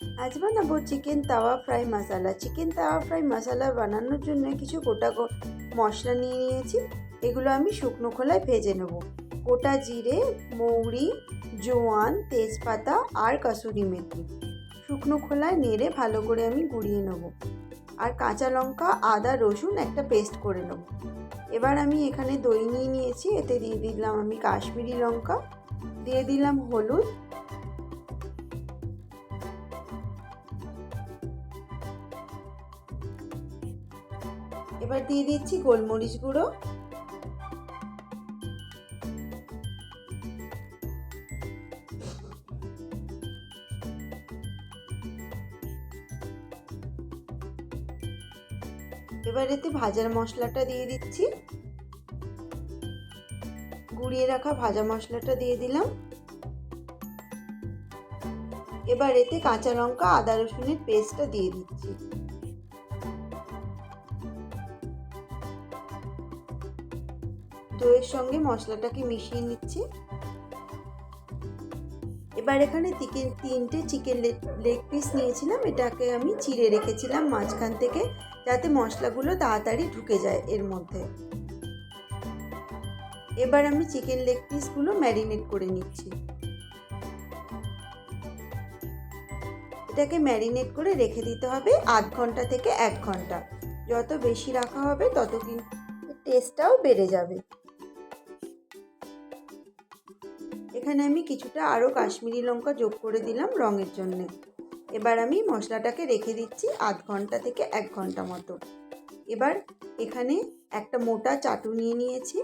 আজ বানাবো chicken tawa fry masala. Chicken tawa fry masala বানানোর জন্য কিছু গোটা মশলা নিয়ে নিয়েছি। এগুলো আমি শুকনো খোলায় ভেজে নেব। গোটা জিরে, মৌরি, জোয়ান, তেজপাতা আর কাসুরি মেথি। শুকনো খোলায় নেড়ে ভালো করে আমি গুঁড়িয়ে নেব। আর কাঁচা লঙ্কা, আদা, রসুন একটা পেস্ট করে নেব। এবার আমি এখানে দই নিয়ে নিয়েছি। এতে দিয়ে দিলাম আমি কাশ্মীরি লঙ্কা। দিয়ে দিলাম হলুদ। এবার দিয়ে দিচ্ছি গোলমরিচ গুঁড়ো। এবার এতে ভাজার মশলাটা দিয়ে দিচ্ছি। গুঁড়িয়ে রাখা ভাজা মশলাটা দিয়ে দিলাম। এবার এতে কাঁচা লঙ্কা, আদা রসুনের পেস্টটা দিয়ে দিচ্ছি। দইয়ের সঙ্গে মশলাটাকে মিশিয়ে নিচ্ছি। এবার এখানে তিনটে চিকেন লেগ পিস নিয়েছিলাম। এটাকে আমি চিড়ে রেখেছিলাম মাঝখান থেকে যাতে মশলাগুলো তাড়াতাড়ি ঢুকে যায় এর মধ্যে। এবার আমি চিকেন লেগ পিসগুলো ম্যারিনেট করে নিচ্ছি। এটাকে ম্যারিনেট করে রেখে দিতে হবে আধ ঘণ্টা থেকে এক ঘণ্টা। যত বেশি রাখা হবে তত কিন্তু টেস্টটাও বেড়ে যাবে। এখানে আমি কিছুটা আরও কাশ্মীরি লঙ্কা যোগ করে দিলাম রঙের জন্য। এবার আমি মশলাটাকে রেখে দিচ্ছি আধ ঘণ্টা থেকে এক ঘণ্টা মতো। এবার এখানে একটা মোটা চাটু নিয়ে নিয়েছি।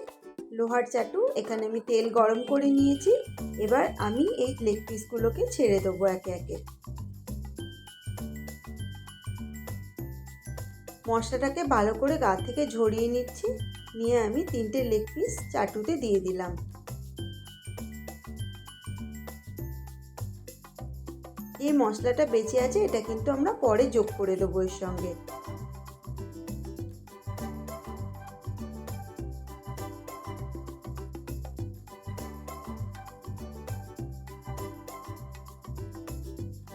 লোহার চাটু, এখানে আমি তেল গরম করে নিয়েছি। এবার আমি এই লেগ পিসগুলোকে ছেড়ে দেবো একে একে। মশলাটাকে ভালো করে গা থেকে ঝরিয়ে নিচ্ছি। নিয়ে আমি তিনটে লেগ পিস চাটুতে দিয়ে দিলাম। যে মশলাটা বেঁচে আছে, এটা কিন্তু আমরা পরে যোগ করে দেবো এর সঙ্গে।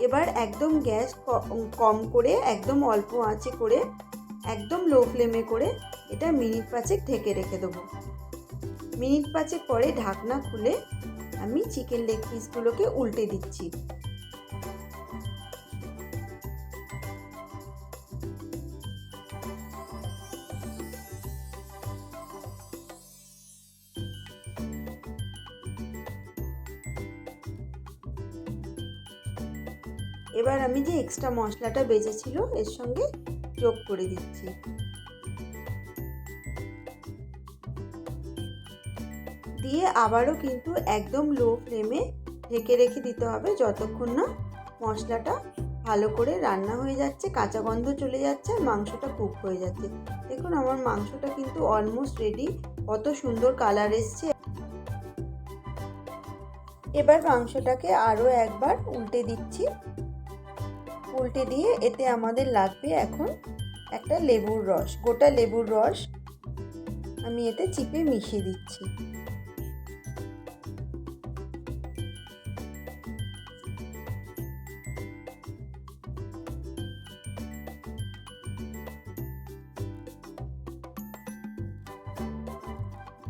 এবার একদম গ্যাস কম করে, একদম অল্প আঁচে করে, একদম লো ফ্লেমে করে এটা মিনিট পাঁচেক ঢেকে রেখে দেবো। মিনিট পাঁচেক পরে ঢাকনা খুলে আমি চিকেন লেগ পিসগুলোকে উল্টে দিচ্ছি। এবার আমি যে এক্সট্রা মশলাটা বেজেছিল, এর সঙ্গে যোগ করে দিচ্ছি। দিয়ে আবারও কিন্তু একদম লো ফ্লেমে ঢেকে রেখে দিতে হবে যতক্ষণ না মশলাটা ভালো করে রান্না হয়ে যাচ্ছে, কাঁচা গন্ধ চলে যাচ্ছে আর মাংসটা কুক হয়ে যাচ্ছে। দেখুন আমার মাংসটা কিন্তু অলমোস্ট রেডি কত সুন্দর কালার এসছে। এবার মাংসটাকে আরও একবার উল্টে দিচ্ছি। উল্টে দিয়ে এতে আমাদের লাগবে এখন একটা লেবুর রস, গোটা লেবুর রস আমি এতে চিপে মিশিয়ে দিচ্ছি।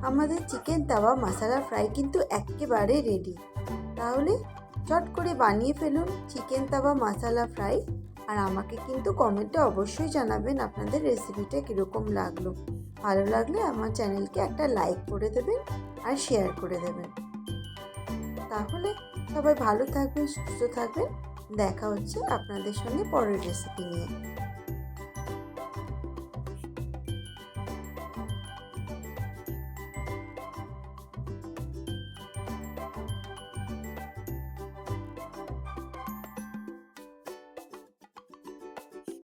আমাদের চিকেন তাওয়া মশলা ফ্রাই কিন্তু একেবারে রেডি তাহলে চট করে বানিয়ে ফেলুন চিকেন তাওয়া মশালা ফ্রাই। আর আমাকে কিন্তু কমেন্টে অবশ্যই জানাবেন আপনাদের রেসিপিটা কীরকম লাগল। ভালো লাগলে আমার চ্যানেলকে একটা লাইক করে দেবেন আর শেয়ার করে দেবেন। তাহলে সবাই ভালো থাকবেন, সুস্থ থাকবেন। দেখা হচ্ছে আপনাদের সঙ্গে পরের রেসিপি নিয়ে।